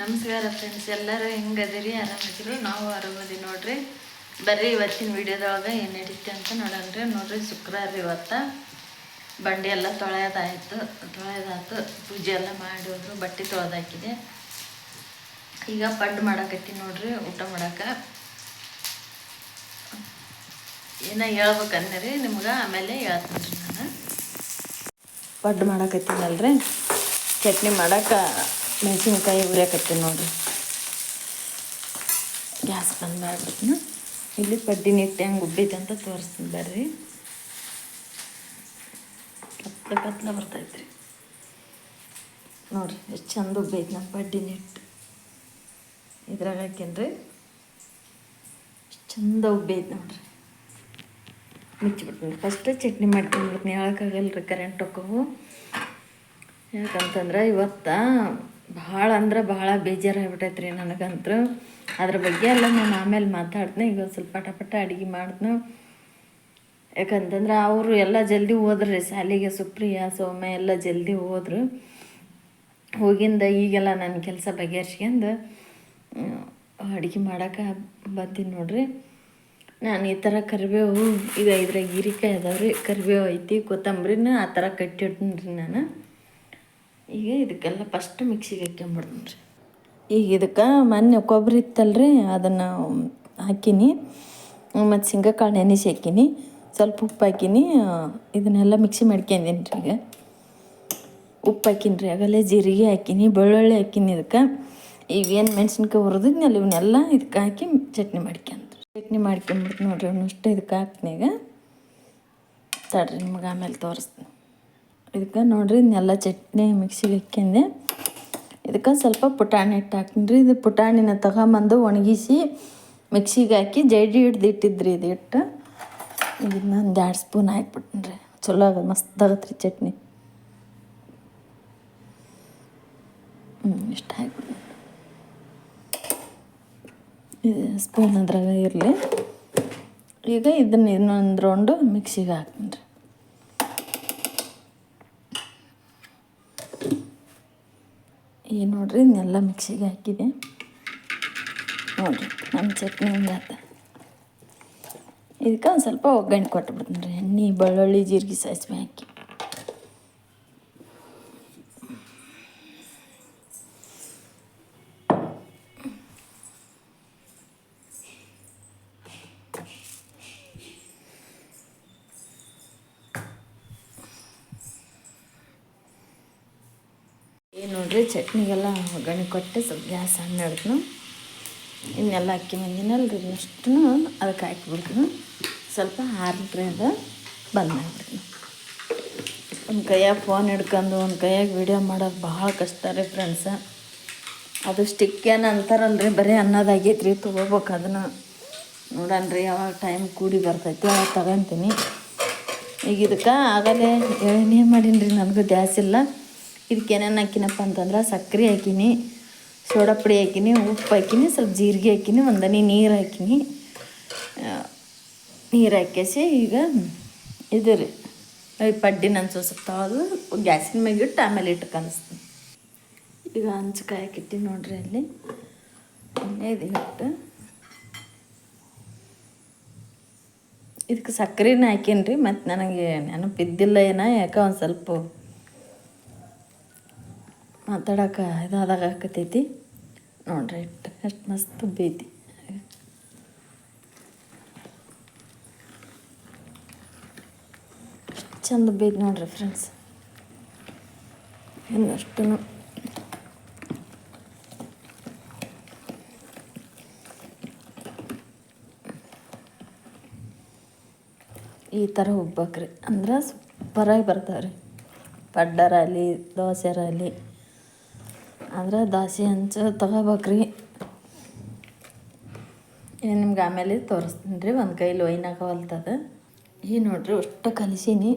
ನಮಸ್ಕಾರ ಫ್ರೆಂಡ್ಸ್ ಎಲ್ಲರೂ ಹೆಂಗದಿರಿ? ಆರಾಮದಿರಿ ನಾವು ಆರಾಮದಿ ನೋಡ್ರಿ. ಬರ್ರಿ ಇವತ್ತಿನ ವಿಡಿಯೋದೊಳಗೆ ಏನು ನಡೀತೆ ಅಂತ ನೋಡೋಣ್ರಿ ನೋಡ್ರಿ, ಶುಕ್ರವಾರ ಇವತ್ತು. ಬಂಡಿ ಎಲ್ಲ ತೊಳೆಯೋದಾಯಿತು. ತೊಳೆಯೋದಾಯ್ತು. ಪೂಜೆ ಎಲ್ಲ ಮಾಡಿ ಹೋದ್ರು ಬಟ್ಟೆ ತೊಳೆದಾಕಿದೆ. ಈಗ ಪಡ್ಡು ಮಾಡಾಕತ್ತೀನಿ ನೋಡ್ರಿ, ಊಟ ಮಾಡಕ್ಕೆ ಏನೋ ಹೇಳ್ಬೇಕನ್ನರಿ ನಿಮ್ಗೆ? ಆಮೇಲೆ ಹೇಳ್ತೀನಿ ರೀ ನಾನು. ಪಡ್ಡು ಮಾಡಾಕತ್ತೀನಲ್ರಿ. ಚಟ್ನಿ ಮಾಡಕ್ಕೆ ಮೆಣಸಿನ್ಕಾಯಿ ಉರಿಯಾಕತ್ತೀನಿ ನೋಡಿರಿ. ಗ್ಯಾಸ್ ಬಂದ್ ಮಾಡಿಬಿಟ್ಟು ಇಲ್ಲಿ ಪಡ್ಡಿ ನಿಟ್ಟು ಹೆಂಗೆ ಉಬ್ಬೈತೆ ಅಂತ ತೋರಿಸ್ತೀನಿ ಬರ್ರಿ. ಕತ್ಲ ಕತ್ಲ ಬರ್ತೈತ್ರಿ. ನೋಡಿರಿ, ಎಷ್ಟು ಚಂದ ಉಬ್ಬೈತೆ ನಮ್ಮ ಪಡ್ಡಿ ನಿಟ್ಟು ಇದ್ರಾಗ ಹಾಕೇನ್ರಿ ಚಂದ ಉಬ್ಬೈತೆ ನೋಡ್ರಿ. ಮುಚ್ಚಿಬಿಡ್ತೀನಿ. ಫಸ್ಟ್ ಚಟ್ನಿ ಮಾಡ್ಕೊಂಡ್ಬಿಡ್ತೀನಿ ಹೇಳೋಕ್ಕಾಗಲ್ಲ ರೀ ಕರೆಂಟ್ ಹೋಕ್ಕವು ಯಾಕಂತಂದ್ರೆ ಇವತ್ತು ಭಾಳ ಅಂದ್ರೆ ಭಾಳ ಬೇಜಾರಾಗ್ಬಿಟ್ಟೈತೆ ರೀ ನನಗಂತೂ ಅದ್ರ ಬಗ್ಗೆ ಎಲ್ಲ ನಾನು ಆಮೇಲೆ ಮಾತಾಡ್ತೀನಿ, ಈಗ ಸ್ವಲ್ಪ ಪಟ ಪಟ ಅಡುಗೆ ಮಾಡ್ತೀನಿ. ಯಾಕಂತಂದ್ರೆ ಅವರು ಎಲ್ಲ ಜಲ್ದಿ ಹೋದ್ರಿ, ಶಾಲೆಗೆ ಸುಪ್ರಿಯ, ಸೌಮ್ಯ ಎಲ್ಲ ಜಲ್ದಿ ಹೋದ್ರು. ಹೋಗಿಂದ ಈಗೆಲ್ಲ ನನ್ನ ಕೆಲಸ ಬಗೆಹರಿಸ್ಕೊಂಡು ಅಡುಗೆ ಮಾಡೋಕೆ ಬಂತೀನಿ ನೋಡ್ರಿ. ನಾನು ಈ ಥರ ಕರಿಬೇವು, ಈಗ ಇದ್ರಾಗ ಹೀರಿಕಾಯಿ ಅದಾವ್ರಿ, ಕರಿಬೇವು ಐತಿ, ಕೊತ್ತಂಬ್ರಿನ ಆ ಥರ ಕಟ್ಟಿಡ್ತೀನಿ ರೀ ನಾನು. ಈಗ ಇದಕ್ಕೆಲ್ಲ ಫಸ್ಟ್ ಮಿಕ್ಸಿಗೆ ಹಾಕ್ಕೊಂಬಿಡ್ತೀನಿ ರೀ. ಈಗ ಇದಕ್ಕೆ ಮೊನ್ನೆ ಕೊಬ್ಬರಿ ಇತ್ತಲ್ರಿ, ಅದನ್ನು ಹಾಕೀನಿ. ಮತ್ತು ಶೇಂಗಾಕಾಳು ನೆನೆಸಿ ಹಾಕೀನಿ. ಸ್ವಲ್ಪ ಉಪ್ಪು ಹಾಕೀನಿ, ಇದನ್ನೆಲ್ಲ ಮಿಕ್ಸಿ ಮಾಡ್ಕೊಂಡೀನಿ ರೀ ಈಗ. ಉಪ್ಪು ಹಾಕಿನಿ ರೀ, ಆಗಲೇ ಜೀರಿಗೆ ಹಾಕೀನಿ, ಬೆಳ್ಳುಳ್ಳಿ ಹಾಕೀನಿ ಇದಕ್ಕೆ. ಏನು ಮೆಣಸಿನ್ಕಾಯಿ ಹುರಿದಿದ್ನಲ್ಲ ಇವನ್ನೆಲ್ಲ ಇದಕ್ಕೆ ಹಾಕಿ ಚಟ್ನಿ ಮಾಡ್ಕೊಂತ ಚಟ್ನಿ ಮಾಡ್ಕೊಂಬಿಡ್ತೀನಿ ನೋಡ್ರಿ ಅವನಷ್ಟು ಇದಕ್ಕೆ ಹಾಕ್ತೀನಿ ಈಗ. ತಡ್ರಿ, ನಿಮ್ಗೆ ಆಮೇಲೆ ತೋರಿಸ್ತೀನಿ. ಇದಕ್ಕೆ ನೋಡ್ರಿ ಇದನ್ನೆಲ್ಲ ಚಟ್ನಿ ಮಿಕ್ಸಿಗೆ ಹಾಕ್ಯಂದೆ ಇದಕ್ಕೆ ಸ್ವಲ್ಪ ಪುಟಾಣಿ ಹಿಟ್ಟು ಹಾಕಿನ್ರಿ ಇದು ಪುಟಾಣಿನ ತಗೊಂಬಂದು ಒಣಗಿಸಿ ಮಿಕ್ಸಿಗೆ ಹಾಕಿ ಜಡಿ ಹಿಡ್ದು ಇಟ್ಟಿದ್ರಿ ಇದು ಹಿಟ್ಟು. ಇದನ್ನ ಒಂದು ಎರಡು ಸ್ಪೂನ್ ಹಾಕ್ಬಿಟ್ಟಿನಿ ರೀ. ಚಲೋ ಆಗ ಮಸ್ತ್ ರೀ ಚಟ್ನಿ. ಹ್ಞೂ ಇಷ್ಟು ಹಾಕ್ಬಿಟ್ಟು ಸ್ಪೂನ್ ಅದ್ರಾಗ ಇರಲಿ. ಈಗ ಇದನ್ನ ಇನ್ನೊಂದು ರೌಂಡು ಮಿಕ್ಸಿಗೆ ಹಾಕ್ತೀನಿ ರೀ ಈಗ ನೋಡ್ರಿ ಇದನ್ನೆಲ್ಲ ಮಿಕ್ಸಿಗೆ ಹಾಕಿದೆ. ನೋಡಿರಿ ನಮ್ಮ ಚಟ್ನಿ ಹಿಂಗಾತ ಇದಕ್ಕೆ ಒಂದು ಸ್ವಲ್ಪ ಒಗ್ಗರಣೆ ಕೊಟ್ಬಿಡ್ತೀನಿ ರೀ. ಎಣ್ಣೆ, ಬೆಳ್ಳುಳ್ಳಿ, ಜೀರಿಗೆ ಸಾಸಿವೆ ಹಾಕಿ. ನೋಡ್ರಿ, ಚಟ್ನಿಗೆಲ್ಲ ಒಗ್ಗರಣೆ ಕೊಟ್ಟು ಸ್ವಲ್ಪ ಗ್ಯಾಸ್ ಹಣ್ಣು ಹಿಡ್ದು ಇನ್ನೆಲ್ಲ ಅಕ್ಕಿ ಮಂದಿನಲ್ರಿ ಅಷ್ಟು ಅದಕ್ಕೆ ಹಾಕಿಬಿಡ್ತೀನಿ. ಸ್ವಲ್ಪ ಹಾರಿದ್ರೆ ಅದು ಬಂದ್ ಒಂದು ಕೈಯಾಗ ಫೋನ್ ಹಿಡ್ಕೊಂಡು, ಒಂದು ಕೈಯಾಗ ವಿಡಿಯೋ ಮಾಡೋದು ಭಾಳ ಕಷ್ಟ ರೀ ಫ್ರೆಂಡ್ಸ ಅದು ಸ್ಟಿಕ್ ಏನು ಅಂತಾರಲ್ರಿ, ಬರೀ ಅನ್ನೋದಾಗೈತೆ ರೀ ತೊಗೋಬೇಕು ಅದನ್ನು. ನೋಡೋಣ ರೀ ಯಾವಾಗ ಟೈಮ್ ಕೂಡಿ ಬರ್ತೈತಿ, ಅವಾಗ ತಗೊಂತೀನಿ. ಈಗ ಇದಕ್ಕೆ ಆಗಲೇ ಏನೇ ಮಾಡೀನಿ ರೀ ನನಗೂ ದ್ಯಾಸ್ ಇಲ್ಲ. ಇದಕ್ಕೆ ಏನೇನು ಹಾಕಿನಪ್ಪ ಅಂತಂದ್ರೆ ಸಕ್ಕರೆ ಹಾಕಿನಿ, ಸೋಡಾ ಪುಡಿ ಹಾಕಿನಿ, ಉಪ್ಪು ಹಾಕಿನಿ, ಸ್ವಲ್ಪ ಜೀರಿಗೆ ಹಾಕಿನಿ, ಒಂದನಿ ನೀರು ಹಾಕಿನಿ. ನೀರು ಹಾಕ್ಯಾಸಿ ಈಗ ಇದು ರೀ ಪಡ್ಡಿ ಸ್ವಲ್ಪ ತೆಗೆದು ಗ್ಯಾಸಿನ ಮ್ಯಾಗ ಇಟ್ಟು ಆಮೇಲೆ ಇಟ್ಟು ಕಲಿಸ್ತೀನಿ ಈಗ ಹಂಚು ಹಾಕಿಟ್ಟಿನಿ ನೋಡ್ರಿ ಅಲ್ಲಿ. ಇದು ಇಟ್ಟು. ಇದಕ್ಕೆ ಸಕ್ಕರೆನ ಹಾಕೀನಿ ರೀ ಮತ್ತು ನನಗೆ ನೆನಪಿದ್ದಿಲ್ಲ ಏನೋ, ಯಾಕೆ ಒಂದು ಸ್ವಲ್ಪ ಮಾತಾಡೋಕೆ ಇದಾದಾಗ ಆಕತೈತಿ ನೋಡ್ರಿ ಇಟ್ಟು ಎಷ್ಟು ಮಸ್ತ್ ಬೈತಿ ಚಂದ ಉಬ್ಬೈತಿ ನೋಡ್ರಿ ಫ್ರೆಂಡ್ಸ್ ಇನ್ನಷ್ಟು ಈ ಥರ ಹೋಗ್ಬೇಕ್ರಿ. ಅಂದ್ರೆ ಸೂಪರಾಗಿ ಬರ್ತಾವೆ ರೀ ಪಡ್ಡರಾಗಲಿ ದೋಸೆರಾಗಲಿ ದಾಸಿ ಹಂಚು ತಗೋಬೇಕ್ರಿ. ಏನು ನಿಮ್ಗೆ ಆಮೇಲೆ ತೋರಿಸ್ತೀನಿ ರೀ, ಒಂದು ಕೈಲಿ ಒಯ್ನಾಗ ಹೊಲ್ತದ. ಈ ನೋಡ್ರಿ ಅಷ್ಟು ಕಲಿಸೀನಿ.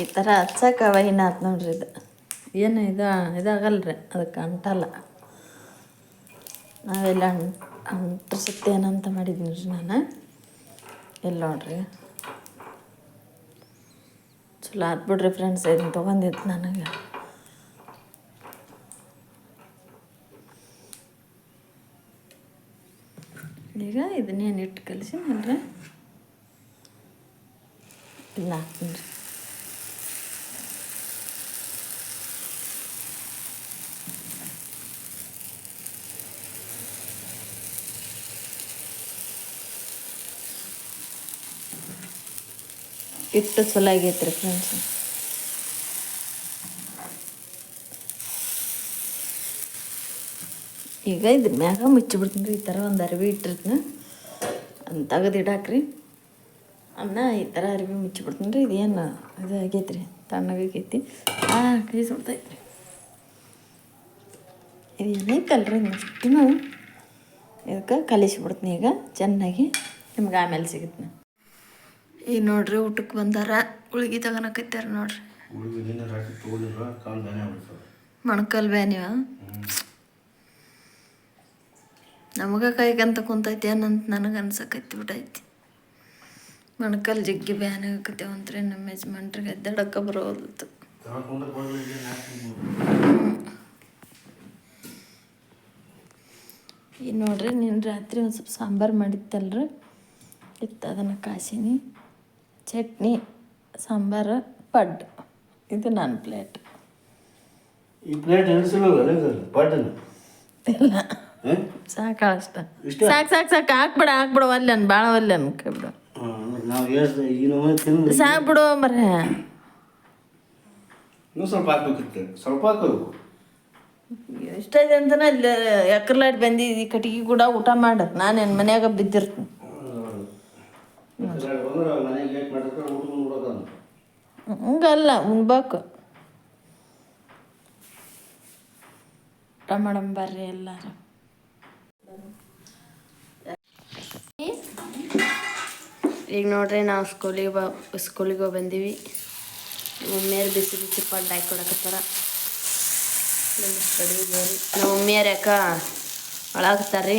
ಈ ಥರ ಹಚ್ಚಕ್ಕೆ ವೈನ್ ಆತು ನೋಡ್ರಿ ಇದು. ಏನು ಇದು ಇದಾಗಲ್ಲ ರೀ ಅದಕ್ಕೆ ಅಂಟಲ್ಲ. ನಾವೆಲ್ಲ ಅಂಟಿಸುತ್ತೆ ಏನಂತ ಮಾಡಿದ್ದೀನಿ ರೀ ನಾನು. ಇಲ್ಲಿ ನೋಡ್ರಿ. ಚಲೋ ಆತ್ ಬಿಡ್ರಿ ಫ್ರೆಂಡ್ಸ್ ಇದನ್ನ ತೊಗೊಂಡಿದ್ದು ನನಗೆ. ಈಗ ಇದನ್ನೇನು ಇಟ್ಟು ಕಲಿಸಿನಲ್ರಿ ಇಲ್ಲ. ಹಾಕ್ತೀನಿ ರೀ ಇಟ್ಟು ಚಲೋ ಆಗೈತೆ ರೀ ಫ್ರೆಂಡ್ಸ್ ಈಗ ಇದ್ರ ಮ್ಯಾಗ ಮುಚ್ಚಿಬಿಡ್ತೀನಿ ರೀ, ಈ ಥರ ಒಂದು ಅರಿವಿ ಇಟ್ಟಿರ್ತೀನಿ. ಅಂತ ತೆಗೆದಿಡಾಕ್ರಿ ಅನ್ನ ಈ ಥರ ಅರಿವಿ ಮುಚ್ಚಿಬಿಡ್ತೀನಿ ರೀ ಇದೇನು ಇದು ಆಗೈತೆ ರೀ ತಣ್ಣಗಾಗೈತಿ ಆ, ಕೈ ಸುಡ್ತೈತೆ ರೀ ಇದು ಏನೈತಲ್ರಿ ನೆಕ್ಸ್ಟು ಇದಕ್ಕೆ ಕಲಿಸಿಬಿಡ್ತೀನಿ ಈಗ, ಚೆನ್ನಾಗಿ ನಿಮ್ಗೆ ಆಮೇಲೆ ಸಿಗುತ್ತೆ. ಈಗ ನೋಡ್ರಿ ಊಟಕ್ಕೆ ಬಂದಾರ. ಉಳ್ಗಿ ತಗೊಳಕತ್ಯಾರ ನೋಡ್ರಿ. ಮೊಣಕಲ್ ಬ್ಯಾನಿವ? ನಮಗೆ ಕೈಗಂತ ಕುಂತೈತಿ ಏನಂತ ನನಗೆ ಅನ್ಸಕತ್ತಿ ಬಿಡೈತಿ. ಮೊಣಕಲ್ ಜಗ್ಗಿ ಬ್ಯಾನ್ ಆಗಕತ್ತೇವಂತ್ರಿ ನಮ್ಮ ಯಜಮಾನ್ರಿಗೆ ಎದ್ದಾಡಕ್ಕೆ ಬರೋದು ಈ ಈಗ ನೋಡ್ರಿ ನೀನು ರಾತ್ರಿ ಒಂದು ಸ್ವಲ್ಪ ಸಾಂಬಾರು ಮಾಡಿತ್ತಲ್ರಿ. ಇತ್ತು ಅದನ್ನು ಕಾಸೀನಿ. ಚಟ್ನಿ ಸಾಂಬಾರು ಪಡ್ಡು ಇದು ನನ್ನ ಪ್ಲೇಟ್. ಈ ಪ್ಲೇಟ್ ಇಲ್ಲ. ಸಾಕು ಅಷ್ಟ? ಸಾಕು ಸಾಕು ಸಾಕು. ಹಾಕ್ಬಿಡ ಹಾಕ್ಬಿಡ. ಒಲ್ಲೆ ಅನ್ ಭಾಳ ಒಲ್ಲೆ ಅನ್ಕೊಬಿಡು ನಾವು ಎಷ್ಟು ಈ ಸಾಕು ಬಿಡು ಮರೆ ಇನ್ನೂ ಸ್ವಲ್ಪ ಹಾಕ್ಬೇಕಿತ್ತು. ಸ್ವಲ್ಪ ಇದೆ ಅಂತಾನೆ ಎಕರ್ಲಾಟ್ ಬಂದಿದ್ದು ಕಟ್ಟಿಗೆ ಕೂಡ ಊಟ ಮಾಡ ನಾನೇನು ಮನ್ಯಾಗ ಬಿದ್ದಿರ್ತೀನಿ. ಹಂಗಲ್ಲ, ಉಣ್ಬೇಕು. ಊಟ ಬರ್ರಿ ಎಲ್ಲಾರು. ಈಗ ನೋಡ್ರಿ ನಾವು ಸ್ಕೂಲಿಗೆ ಬ ಸ್ಕೂಲಿಗೆ ಹೋಗಿ ಬಂದೀವಿ. ಮಮ್ಮಿಯರು ಬಿಸಿ ಬಿಸಿ ಪಡ್ಡು ಹಾಕೊಡಕತ್ತಾರ ಕೊಡಕತ್ತಾರ. ನಮ್ಮ ಮಮ್ಮಿಯರು ಯಾಕ ಒಳಗ್ತಾರ್ರಿ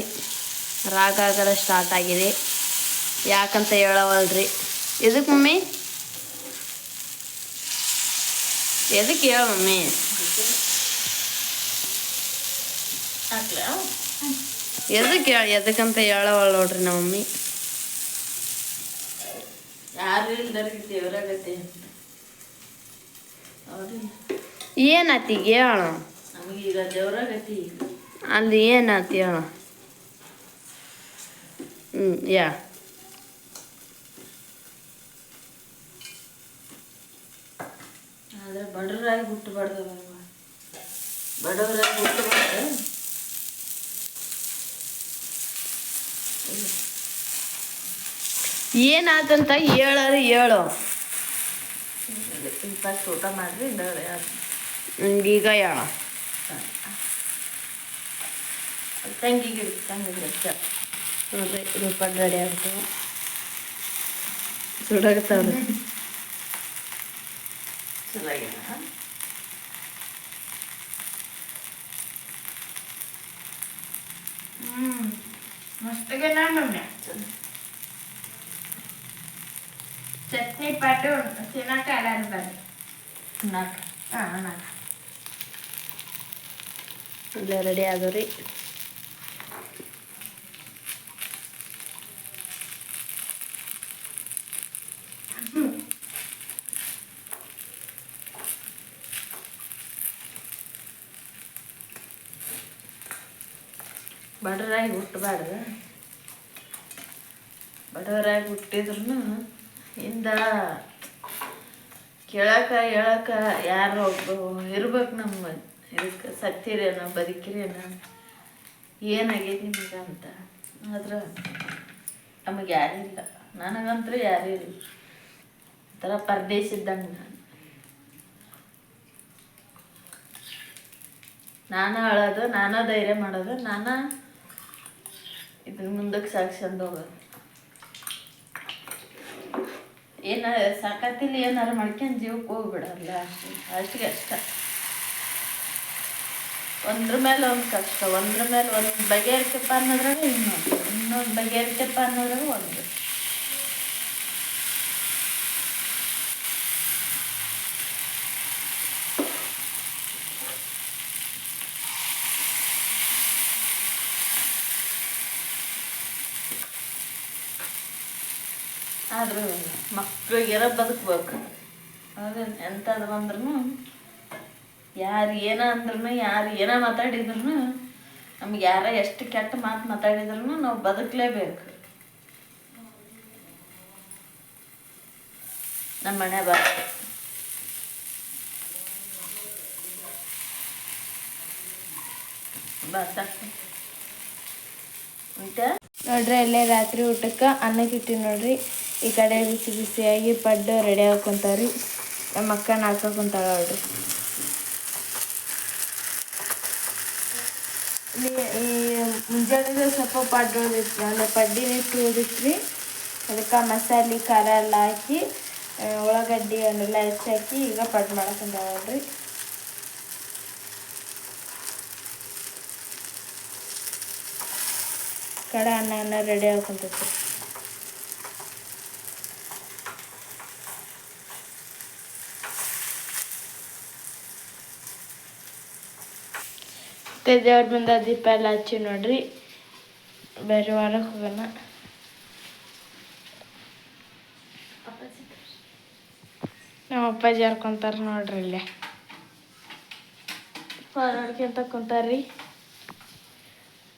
ರಾಗ ಆಗದ ಸ್ಟಾರ್ಟ್ ಆಗಿದೆ. ಯಾಕಂತ ಹೇಳವಲ್ರಿ? ಎದಕ್ಕೆ ಮಮ್ಮಿ? ಎದಕ್ಕೆ ಹೇಳ ಮಮ್ಮಿ ಎದಕ್ಕೆ ಹೇಳ ಎದಕ್ಕಂತ ಹೇಳವಳ ನೋಡ್ರಿ ನಮ್ಮ ಮಮ್ಮಿ ಯಾರು ಇಲ್ದರಿಗೆ ದೇವರಾಗತ್ತೆ ಏನಾತಿ ಹೇಳ ನಮಗೀಗ ದೇವರಾಗತಿ ಅಲ್ಲಿ ಏನಾತಿ ಹೇಳ ಹ್ಞೂ ಯಾ ಆದರೆ ಬಡವರಾಗಿ ಹುಟ್ಟಬಾರ್ದು ಬಡವರಾಗಿ ಹುಟ್ಟಬಾರ್ದು? ಏನಾತಂತ ಹೇಳಾರ ಹೇಳು. ಫಸ್ಟ್ ಊಟ ಮಾಡ್ರಿ ಈಗ ಹೇಳ. ತಂಗಿಗೆ ತಂಗಿಗೆ ನೋಡ್ರಿ ರೂಪಾಯಿ ರೆಡಿ ಆಗ್ತಾವ ಸುಡಾಗತ್ತಾವ್ರಿ ಚೆನ್ನಾಗಿಲ್ಲ ಮಸ್ತಿಗೆ ನಾನು ಚಟ್ನಿ ಪಟ್ಟು ತಿನ್ನಕ್ಕೆ ಎಲ್ಲರೂ ಬನ್ನಿ ನಾಲ್ಕು ಹಾಂ ನಾನು ಎಲ್ಲ ರೆಡಿ ಆದವ್ರಿ ಬಡವರಾಗಿ ಹುಟ್ಟಬಾರ್ದು. ಬಡವರಾಗಿ ಹುಟ್ಟಿದ್ರು ಇಂದ ಕೇಳಕ, ಹೇಳಕ ಯಾರು ಒಬ್ಬ ಇರ್ಬೇಕು ನಮ್ಮ ಇದಕ್ಕೆ ಸತ್ತಿರೇನೋ, ಬದುಕಿರೇನೋ, ಏನಾಗೈತಿ ನಿಮಗೆ ಅಂತ. ಆದ್ರೆ ನಮಗೆ ಯಾರಿಲ್ಲ ನನಗಂತೂ ಯಾರೂ ಇಲ್ಲ. ಒಂಥರ ಪರದೇಶ ಇದ್ದಂಗೆ ನಾನು. ನಾನು ಅಳೋದು, ನಾನು ಧೈರ್ಯ ಮಾಡೋದು, ನಾನ ಇದನ್ನ ಮುಂದಕ್ಕೆ ಸಾಕ್ಸ್ಕೊಂಡು ಹೋಗೋದು. ಏನ ಸಾಕತ್ತಿಲ್ಲ ಏನಾರು ಮಾಡ್ಕೊಂಡು ಜೀವಕ್ಕೆ ಹೋಗ್ಬಿಡಲ್ಲ ಅಷ್ಟೇ ಅಷ್ಟಿಗೆ ಅಷ್ಟ. ಒಂದ್ರ ಮೇಲೆ ಒಂದು ಕಷ್ಟ, ಒಂದ್ರ ಮೇಲೆ ಒಂದು ಬಗೆಹರಿಕೆಪ್ಪ ಅನ್ನೋದ್ರಾಗ ಇನ್ನೊಂದು. ಇನ್ನೊಂದು ಬಗೆಹರಿಕೆಪ್ಪ ಅನ್ನೋದ್ರಾಗ ಒಂದು. ಆದರೂ ಮಕ್ಳಿಗೆಲ್ಲ ಬದುಕ್ಬೇಕು. ಅದು ಎಂಥದ್ದು ಬಂದ್ರೂ ಯಾರು ಏನ ಅಂದ್ರೂ ಯಾರು ಏನೋ ಮಾತಾಡಿದ್ರು ನಮ್ಗೆ ಯಾರ ಎಷ್ಟು ಕೆಟ್ಟ ಮಾತು ಮಾತಾಡಿದ್ರು ನಾವು ಬದುಕಲೇಬೇಕು. ನಮ್ಮ ಮನೆ ಬ. ನೋಡ್ರಿ, ಅಲ್ಲೇ ರಾತ್ರಿ ಊಟಕ್ಕೆ ಅನ್ನಕ್ಕೆ ಇಟ್ಟಿವಿ ನೋಡ್ರಿ. ಈ ಕಡೆ ಬಿಸಿ ಬಿಸಿಯಾಗಿ ಪಡ್ಡು ರೆಡಿ ಹಾಕೊಂತಾವ್ರಿ ನಮ್ಮ ಅಕ್ಕನ ಹಾಕೊಂತಾಳ ನೋಡ್ರಿ. ಈ ಮುಂಜಾನೆ ಸ್ವಲ್ಪ ಪಡ್ಡು ಉಳಿದಿತ್ತು, ಅಂದ್ರೆ ಪಡ್ಡಿನ ಇಟ್ಟು ಉಳಿದಿತ್ರಿ. ಅದಕ್ಕೆ ಮಸಾಲೆ, ಖಾರ ಎಲ್ಲ ಹಾಕಿ ಉಳ್ಳಾಗಡ್ಡಿ ಅವನ್ನೆಲ್ಲ ಹೆಚ್ಚಿ ಹಾಕಿ ಈಗ ಪಡ್ಡು ಮಾಡಕೊಂತಾಳ ನೋಡ್ರಿ. ಕಡೆ ಅನ್ನ ಅನ್ನ ರೆಡಿ ಹಾಕೊಂತೈತಿ ಮತ್ತೆ ದೇವ್ರ ಬಂದ ದೀಪ ಎಲ್ಲ ಹಚ್ಚಿ ನೋಡ್ರಿ. ಬೇರೆ ವಾರಕ್ಕೆ ಹೋಗೋಣ. ನಮ್ಮ ಅಪ್ಪಾಜಿ ಹರ್ಕೊಂತಾರ ನೋಡ್ರಿ ಇಲ್ಲೇ. ನೋಡ್ಕೊಂತ ಕುಂತಾರ್ರಿ.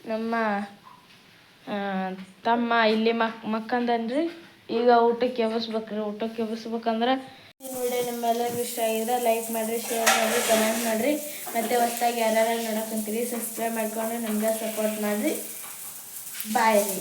ನಮ್ಮ ತಮ್ಮ ಇಲ್ಲಿ ಮಕ್, ಮಕ್ಕಂದನ್ರಿ. ಈಗ ಊಟಕ್ಕೆ ಎಬ್ಬಸ್ಬೇಕ್ರಿ. ಊಟಕ್ಕೆ ಎಬ್ಬಿಸ್ಬೇಕಂದ್ರೆ ವಿಡಿಯೋ ನಿಮ್ಮೆಲ್ಲರಿಗೂ ಇಷ್ಟ ಆಗಿದ್ರೆ ಲೈಕ್ ಮಾಡಿರಿ ಶೇರ್ ಮಾಡಿರಿ ಕಮೆಂಟ್ ಮಾಡಿರಿ. ಮತ್ತೆ ಹೊಸ್ದಾಗಿ ಯಾರು ನೋಡಕ್ಕಂತೀರಿ ಸಬ್ಸ್ಕ್ರೈಬ್ ಮಾಡ್ಕೊಂಡು ನಮ್ಗೆ ಸಪೋರ್ಟ್ ಮಾಡಿರಿ. ಬಾಯ್ ರೀ.